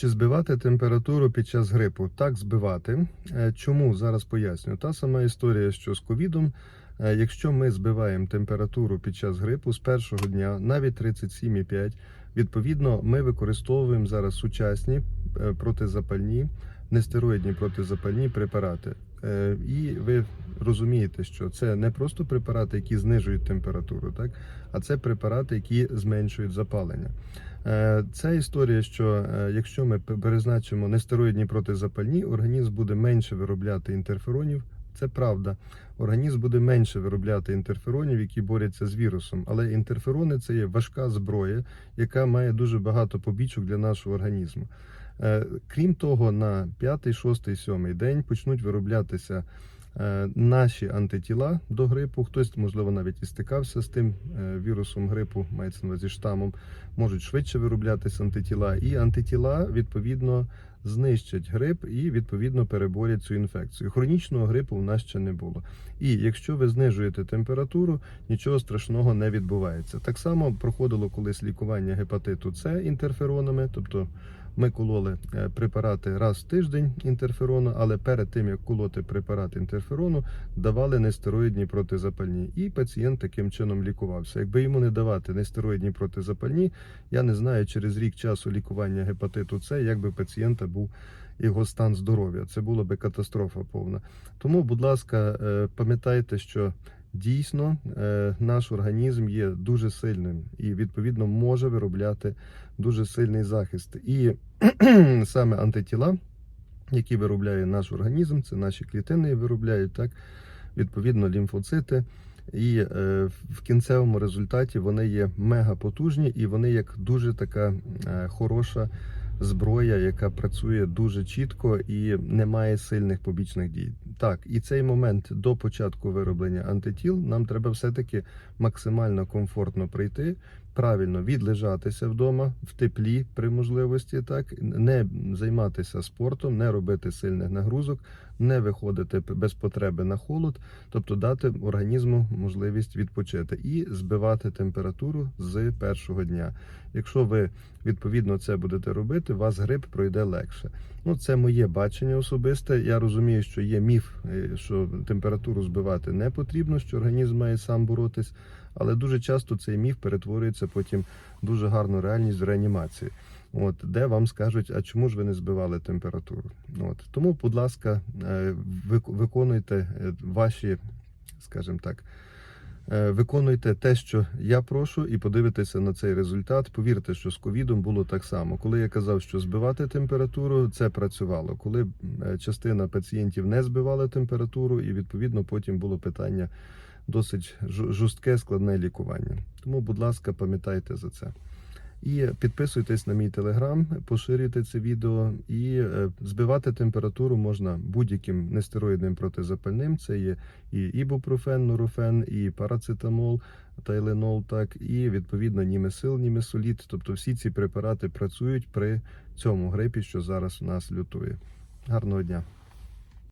Чи збивати температуру під час грипу? Так, збивати. Е, Чому зараз поясню? Та сама історія, що з ковідом. Е, Якщо ми збиваємо температуру під час грипу з першого дня, навіть 37,5, відповідно, ми використовуємо зараз сучасні е, протизапальні, нестероїдні протизапальні препарати. Е, І ви розумієте, що це не просто препарати, які знижують температуру, так а це препарати, які зменшують запалення. Е, Ця історія, що е, якщо ми п- перезначимо нестероїдні протизапальні, організм буде менше виробляти інтерферонів. Це правда. Організм буде менше виробляти інтерферонів, які борються з вірусом. Але інтерферони це є важка зброя, яка має дуже багато побічок для нашого організму. Е, Крім того, на 5, 6, 7 день почнуть вироблятися е, наші антитіла до грипу. Хтось, можливо, навіть і стикався з тим е, вірусом грипу, мається на увазі штамом, можуть швидше вироблятися антитіла, і антитіла відповідно знищать грип і відповідно переборять цю інфекцію. Хронічного грипу в нас ще не було. І якщо ви знижуєте температуру, нічого страшного не відбувається. Так само проходило колись лікування гепатиту С інтерферонами, тобто. Ми кололи е, препарати раз в тиждень інтерферону, але перед тим як колоти препарат інтерферону, давали нестероїдні протизапальні, і пацієнт таким чином лікувався. Якби йому не давати нестероїдні протизапальні, я не знаю через рік часу лікування гепатиту С, як би пацієнта був його стан здоров'я. Це була би катастрофа повна. Тому, будь ласка, е, пам'ятайте, що дійсно е, наш організм є дуже сильним і відповідно може виробляти дуже сильний захист. І саме антитіла, які виробляє наш організм, це наші клітини виробляють так, відповідно, лімфоцити. І е, в кінцевому результаті вони є мега потужні і вони як дуже така е, хороша зброя, яка працює дуже чітко і не має сильних побічних дій. Так, і цей момент до початку вироблення антитіл нам треба все-таки максимально комфортно прийти, правильно відлежатися вдома в теплі при можливості, так не займатися спортом, не робити сильних нагрузок, не виходити без потреби на холод, тобто дати організму можливість відпочити і збивати температуру з першого дня. Якщо ви відповідно це будете робити, у вас грип пройде легше. Ну, це моє бачення особисте. Я розумію, що є міф, е, що температуру збивати не потрібно, що організм має сам боротись, але дуже часто цей міф перетворюється потім дуже гарну реальність в реанімації. От де вам скажуть, а чому ж ви не збивали температуру? От тому, будь ласка, е, виконуйте е, ваші, скажімо так. е, Виконуйте те, що я прошу, і подивитеся на цей результат. Повірте, що з ковідом було так само. Коли я казав, що збивати температуру, це працювало. Коли частина пацієнтів не збивала температуру, і відповідно потім було питання досить жорстке, складне лікування. Тому, будь ласка, пам'ятайте за це. І підписуйтесь на мій телеграм, поширюйте це відео і е, збивати температуру можна будь-яким нестероїдним протизапальним. Це є і ібупрофен, нурофен, і парацетамол, тайленол, так і відповідно німесил, німесоліт. Тобто всі ці препарати працюють при цьому грипі, що зараз у нас лютує. Гарного дня!